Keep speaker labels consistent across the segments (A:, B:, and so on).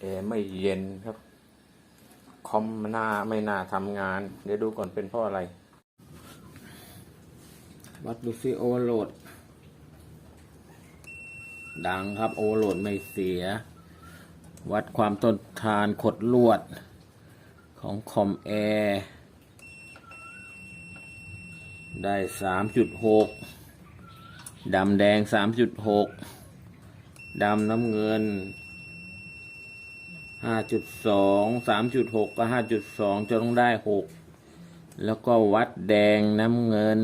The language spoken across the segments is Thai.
A: แอร์ไม่เย็นครับ คอมหน้าไม่น่าทำงาน เดี๋ยวดูก่อนเป็นเพราะอะไร วัดดูซิโอเวอร์โหลด ดังครับโอเวอร์โหลดไม่เสีย วัดความต้นทานขดลวด ของคอมแอร์ได้สามจุดหกดำแดงสามจุดหกดำน้ำเงิน ห้าจุดสองสามจุดหกก็ห้าจุดสองจะต้องได้หกแล้วก็วัดแดงน้ำเงิน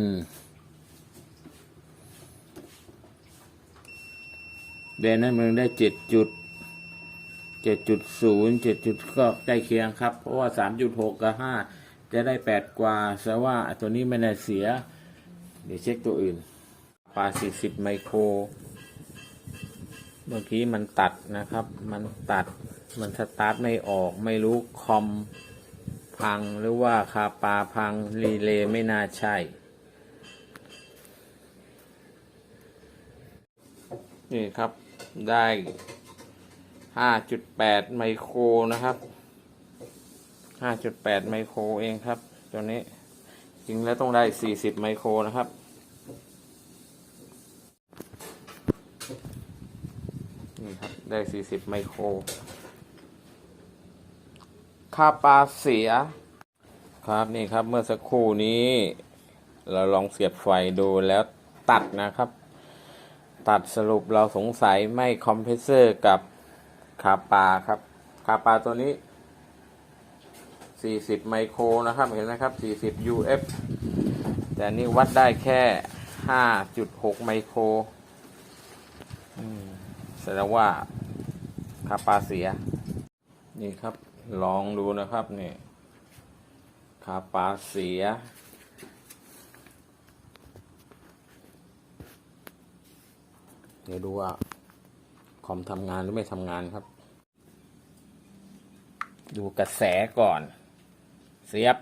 A: แดงน้ำเงินได้เจ็ดจุดเจ็ดจุดศูนย์เจ็ดจุดก็ใกล้เคียงครับ เพราะว่าสามจุดหกกับห้าจะได้แปดกว่าแต่ว่าตัวนี้ไม่ได้เสีย เดี๋ยวเช็คตัวอื่นปลาสี่สิบไมโคร เมื่อกี้มันตัดนะครับ มันตัด มันสตาร์ทไม่ออกไม่รู้คอมพังหรือว่าคาปาพังรีเลย์ไม่น่าใช่ นี่ครับได้ 5.8 ไมโครนะครับ 5.8 ไมโครเองครับ ตัวนี้จริงแล้วต้องได้ 40 ไมโครนะครับนี่ครับได้ 40 ไมโคร ค่าปลาเสีย ครับนี่ครับเมื่อสักครู่นี้ เราลองเสียบไฟดูแล้วตัดนะครับ ตัดสรุปเราสงสัยไม่คอมเพรสเซอร์กับคาปาครับคาปาตัวนี้ 40 ไมโครนะครับเห็นไหมครับ 40 UF แต่นี่วัดได้แค่ 5.6 ไมโครแสดงว่าคาปาเสีย นี่ครับ ลองดูนะครับนี่คาปาเสีย เดี๋ยวดูว่าคอมทำงานหรือไม่ทำงานครับ ดูกระแสก่อน เสียบ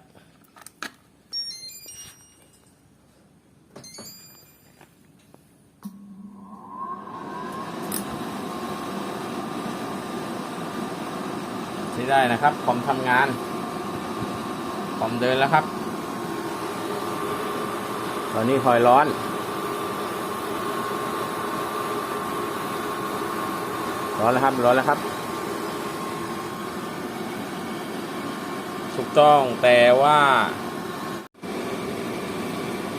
A: ใช้ได้นะครับคอมทำงานคอมเดินแล้วครับ ตอนนี้คอยร้อนร้อนแล้วครับร้อนแล้วครับถูกต้องแต่ว่า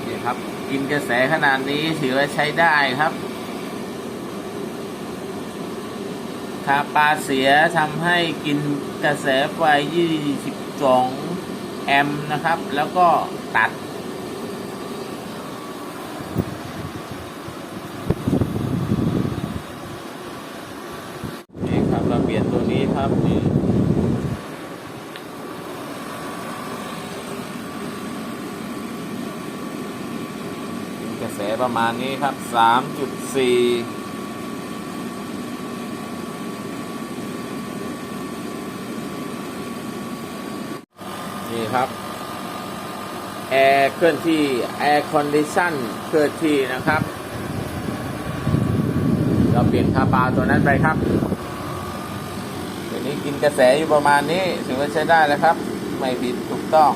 A: นี่ครับ กินกระแสขนาดนี้ถือว่าใช้ได้ครับ ถ้าปลาเสียทำให้กินกระแสไฟ 22 แอมป์นะครับ แล้วก็ตัด นี่ครับ เราเปลี่ยนตัวนี้ครับนี่กระแสประมาณนี้ครับ 3.4 นี่ครับแอร์เคลื่อนที่แอร์คอนดิชันเคลื่อนที่นะครับ เราเปลี่ยนคาบาตัวนั้นไปครับเดี๋ยวนี้กินกระแสอยู่ประมาณนี้ถือว่าใช้ได้แล้วครับ ไม่ผิดถูกต้อง